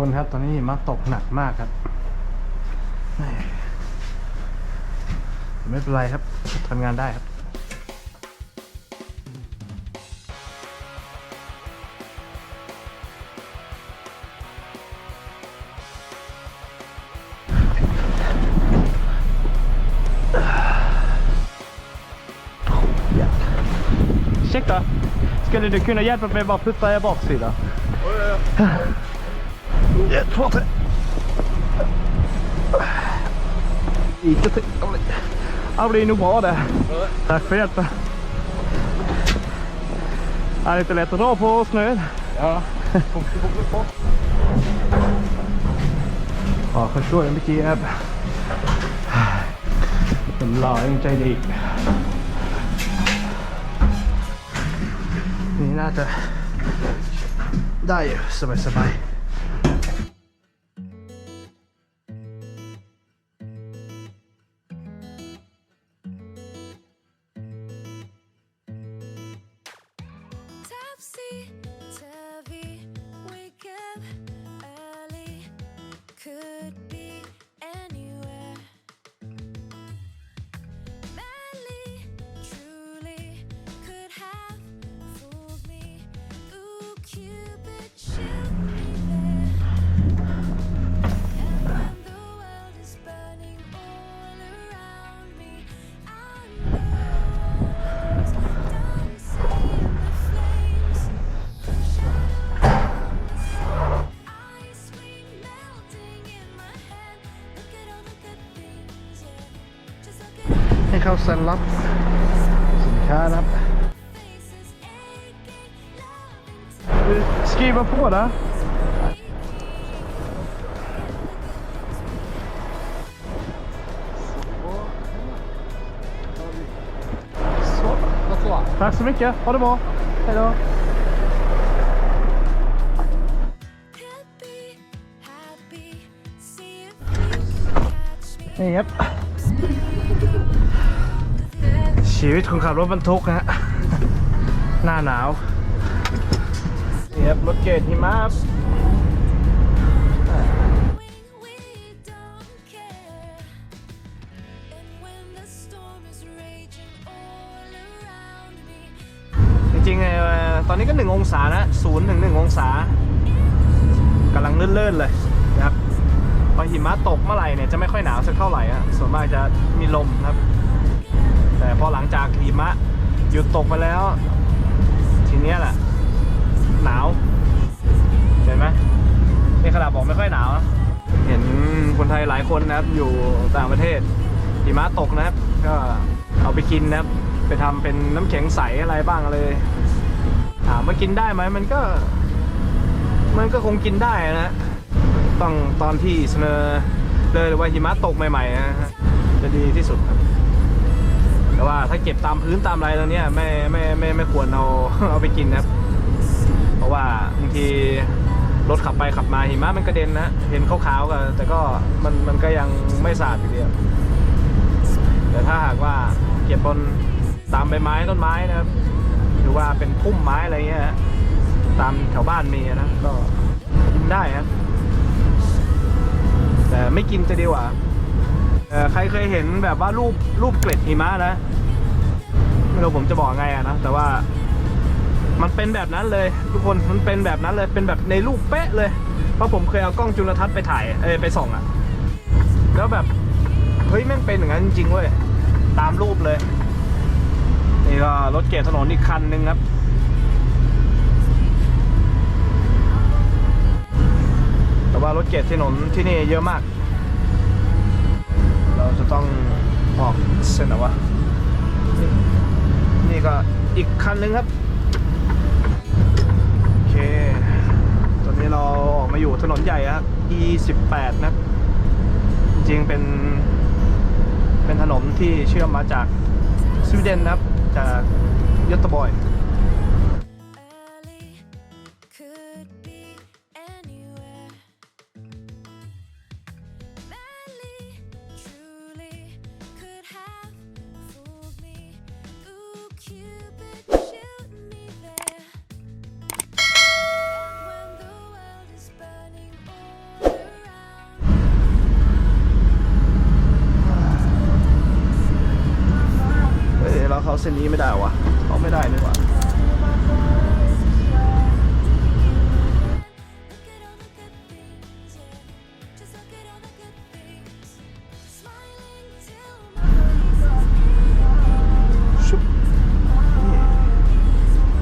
คนครับ ตอนนี้หิมะตกหนักมากครับแหม่ไม่เป็นไรครับทำงานได้ครับ Ursäkta, skulle du kunna hjälpa mig bara putta er baksida? Ett, två, tre. Lite till. Ja, Det blir nog bra det. Tack för hjälpen. Det är inte lätt att dra på snön. Ja, fokus, fokus på. ขอเขาช่วยเมื่อกี้ค เขาสันรับสินค้านะครับ the faces aching, loving to Skriva på det. Så. Vad så? Tack så mycket. Ha det bra. Hej då. could be ชีวิตคนขับรถบรรทุกนะฮะ หน้าหนาวนี่ครับรถเกรดหิมะครับจริงๆเอ่อตอนนี้ก็หนึ่งองศานะศูนย์ถึงหนึ่งองศากำลังเลื่อนๆเลยนะครับพอหิมะตกเมื่อไหร่เนี่ยจะไม่ค่อยหนาวสักเท่าไหร่อะส่วนมากจะมีลมนะครับ แต่พอหลังจากหิมะหยุดตกไปแล้ว ทีเนี้ยแหละหนาว เห็นไหมนี่ขนาดบอกไม่ค่อยหนาวนะเห็นคนไทยหลายคนนะครับ อยู่ต่างประเทศหิมะตกนะครับ ก็เอาไปกินนะครับ ไปทำเป็นน้ำแข็งใสอะไรบ้างเลยถามว่ากินได้ไหมมันก็ มันก็คงกินได้นะต้องตอนที่เสนอเลยว่าหิมะตกใหม่ๆนะฮะจะดีที่สุดครับ แต่ว่าถ้าเก็บตามพื้นตามอะไรตรงเนี้ยไม่ไม่ไม่ไม่ควรเอาเอาไปกินนะครับ เพราะว่าบางทีรถขับไปขับมาหิมะมันกระเด็นนะเห็นขาวๆก็แต่ก็มันมันก็ยังไม่สะอาดอยู่ดีแต่ถ้าหากว่าเก็บบนตามใบไม้ต้นไม้นะครับหรือว่าเป็นพุ่มไม้อะไรเงี้ยตามแถวบ้านมีนะก็กินได้ครับแต่ไม่กินจะดีกว่า เอ่อใครเคยเห็นแบบว่ารูปรูปเกล็ดหิมะนะไม่รู้ผมจะบอกไงอะนะแต่ว่ามันเป็นแบบนั้นเลย ทุกคนมันเป็นแบบนั้นเลยเป็นแบบในรูปเป๊ะเลย เพราะผมเคยเอากล้องจุลทรรศน์ไปถ่ายเออไปส่องอะแล้วแบบเฮ้ยแม่งเป็นอย่างนั้นจริงเว้ยตามรูปเลยนี่ก็รถเกตถนนอีกคันหนึ่งครับแต่ว่ารถเกตถนนที่นี่เยอะมาก อีกคันหนึ่งครับ โอเค ตอนนี้เราออกมาอยู่ถนนใหญ่ครับ E18 นะครับจริงๆเป็น เป็นถนนที่เชื่อมมาจากสวีเดนนะครับ จากยอต์บอย เส้นนี้ไม่ได้วะเขาไม่ได้นี่หว่าชุบ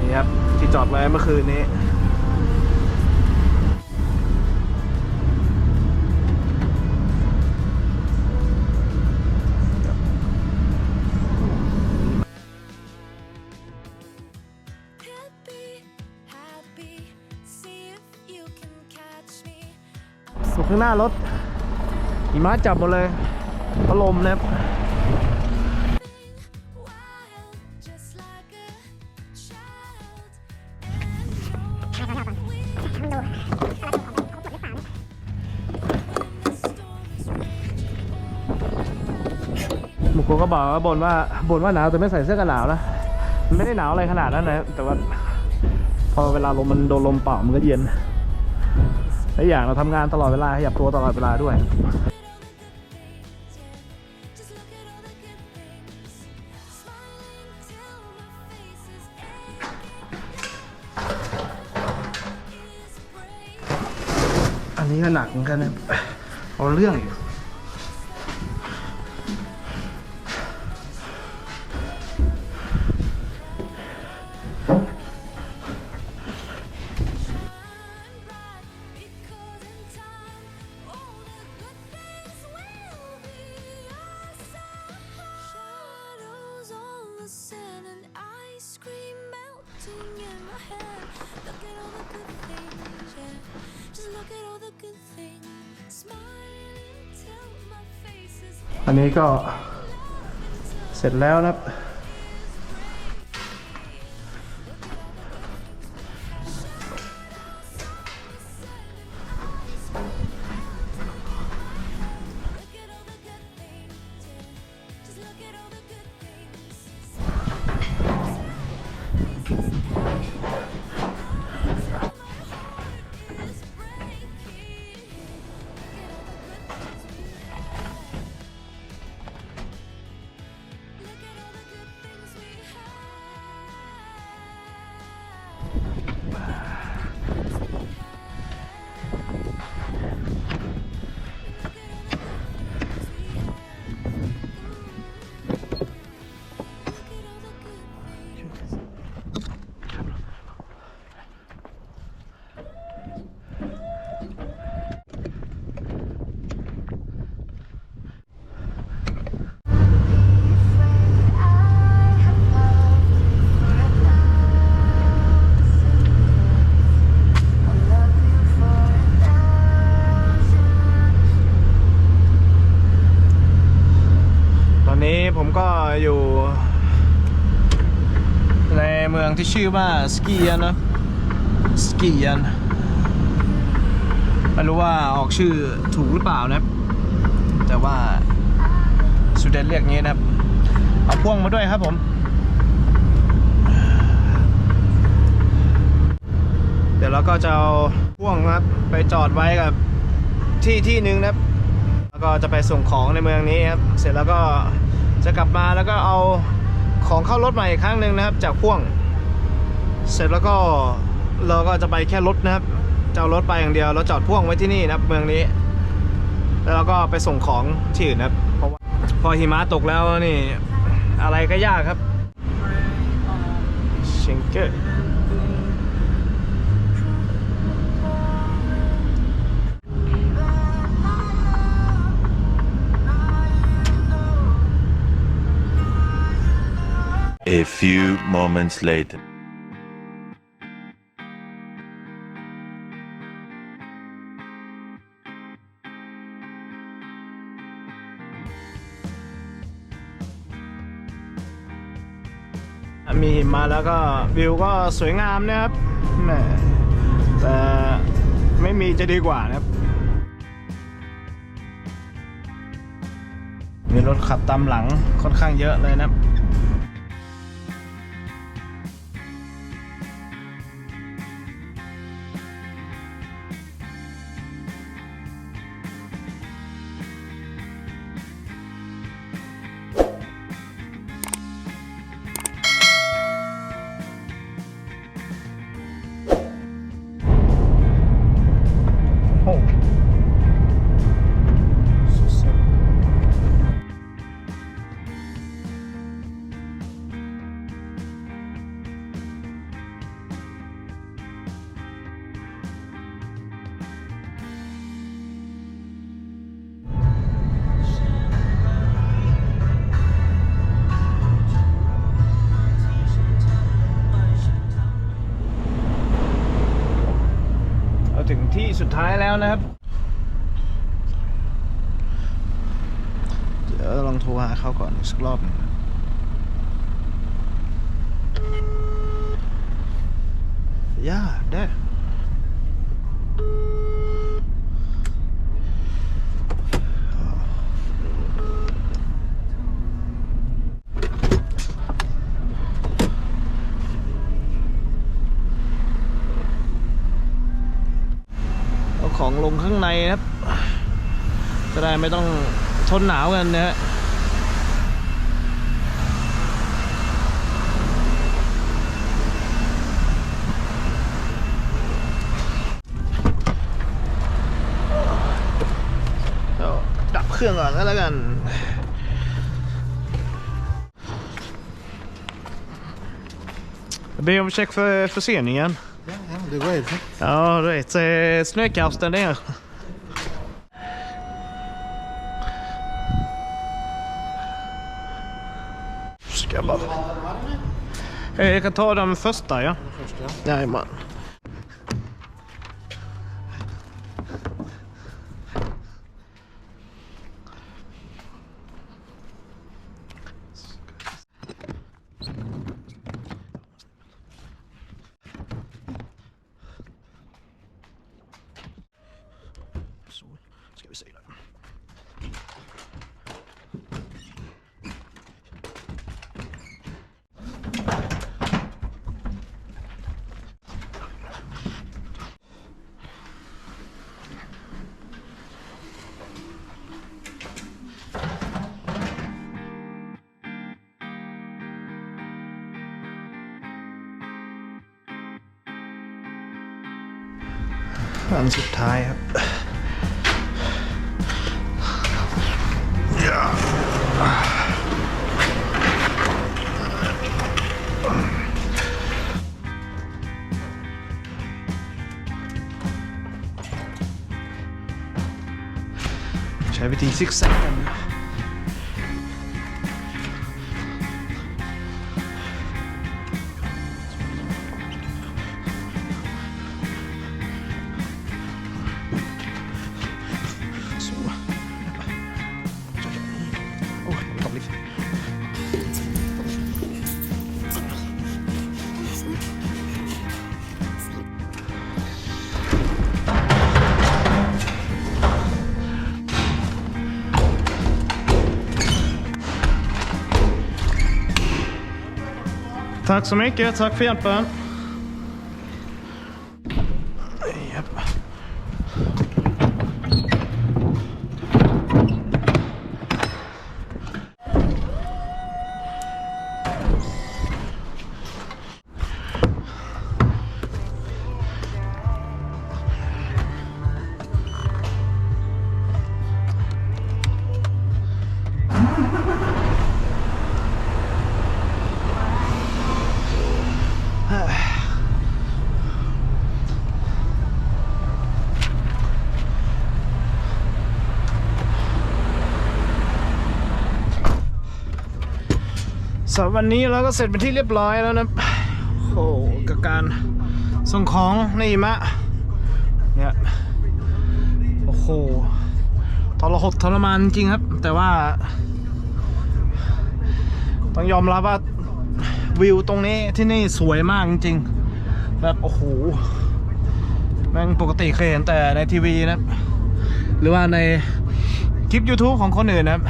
นี่ครับที่จอดไว้เมื่อคืนนี้ หน้ารถหิมะจับหมดเลยพัดลมนะครับ Wild, just like a child. And no wind. When the storm is raging. มุกโกก็บอกว่าบ่นว่าบ่นว่าหนาวแต่ไม่ใส่เสื้อกันหนาวนะมันไม่ได้หนาวอะไรขนาดนั้นนะแต่ว่าพอเวลาลมมันโดนลมเป่ามันก็เย็น และอย่างเราทำงานตลอดเวลาขยับตัวตลอดเวลาด้วยอันนี้ก็หนักเหมือนกันนะเอาเรื่องอยู่ อันนี้ก็เสร็จแล้วนะครับ ที่ชื่อว่าสกียนนะสกียนไม่รู้ว่าออกชื่อถูกหรือเปล่านะครับ แต่ว่าสวีเดนเรียกงี้นะครับ เอาพ่วงมาด้วยครับผมเดี๋ยวเราก็จะเอาพ่วงครับไปจอดไว้กับที่ที่หนึ่งนะครับ แล้วก็จะไปส่งของในเมืองนี้ครับ เสร็จแล้วก็จะกลับมาแล้วก็เอาของเข้ารถใหม่อีกครั้งหนึ่งนะครับ จากพ่วง เสร็จแล้วก็เราก็จะไปแค่รถนะครับจะเอารถไปอย่างเดียวแล้วจอดพ่วงไว้ที่นี่นะครับเมืองนี้ แล้วเราก็ไปส่งของที่อื่นนะครับเพราะว่าพอหิมะตกแล้วนี่ อะไรก็ยากครับเชงเกอร์ A few moments later. มีหิมะแล้วก็วิวก็สวยงามนะครับแหมแต่ไม่มีจะดีกว่านะครับมีรถขับตามหลังค่อนข้างเยอะเลยนะครับ ท้ายแล้วนะครับ เดี๋ยวลองโทรหาเขาก่อนอีกสักรอบหนึงย่าได้ ของลงข้างในนะครับ จะได้ไม่ต้องทนหนาวกันนะฮะเดี๋ยวดับเครื่องก่อนก็แล้วกัน Jag ber om ursäkt för förseningen. Det går helt fint. Ja, rätt. Eh, Snökasten ner. Ska jag bara... Eh, Jag kan ta den första, ja. Första. Jajamän. อันสุดท้ายครับใช้วิธีซิกแซกกัน Så. Tack så mycket, tack för hjälpen. Yep. สำหรับวันนี้เราก็เสร็จเป็นที่เรียบร้อยแล้วนะโอ้กับการส่งของในหิมะเนี่ยโอ้โหทรหดทรมานจริงครับ แต่ว่า ต้องยอมรับว่าวิวตรงนี้ที่นี่สวยมากจริงๆแบบโอ้โหแม่งปกติเคยเห็นแต่ในทีวีนะ หรือว่าในคลิป YouTube ของคนอื่นนะครับ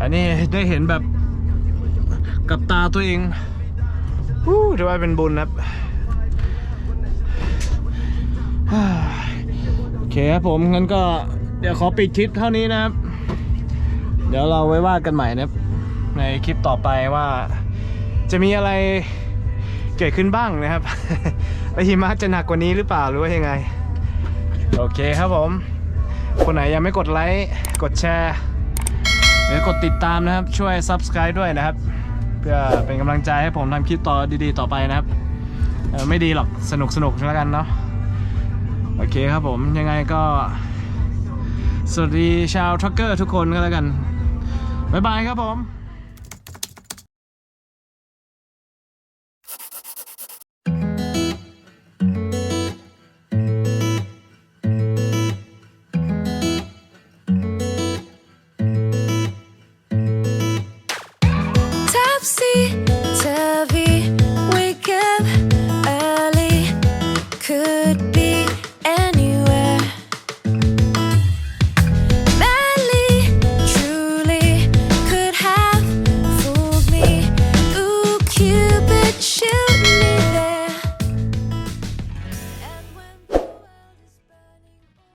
อันนี้ได้เห็นแบบ กับตาตัวเองวู้ถือว่าเป็นบุญนะครับฮ่าโอเคครับผมงั้นก็เดี๋ยวขอปิดคลิปเท่านี้นะครับ เดี๋ยวเราไว้ว่ากันใหม่นะครับ ในคลิปต่อไปว่า จะมีอะไรเกิดขึ้นบ้างนะครับและหิมะจะหนักกว่านี้หรือเปล่าหรือว่ายังไง โอเคครับผม คนไหนยังไม่กดไลค์ กดแชร์ หรือกดติดตามนะครับ ช่วย Subscribe ด้วยนะครับ เพื่อเป็นกำลังใจให้ผมทำคลิปต่อดีๆ ต่อไปนะครับไม่ดีหรอกสนุกสนุกๆแล้วกันเนาะโอเคครับผมยังไงก็ สวัสดีชาวทรัคเกอร์ทุกคนก็แล้วกัน บ๊ายบายครับผม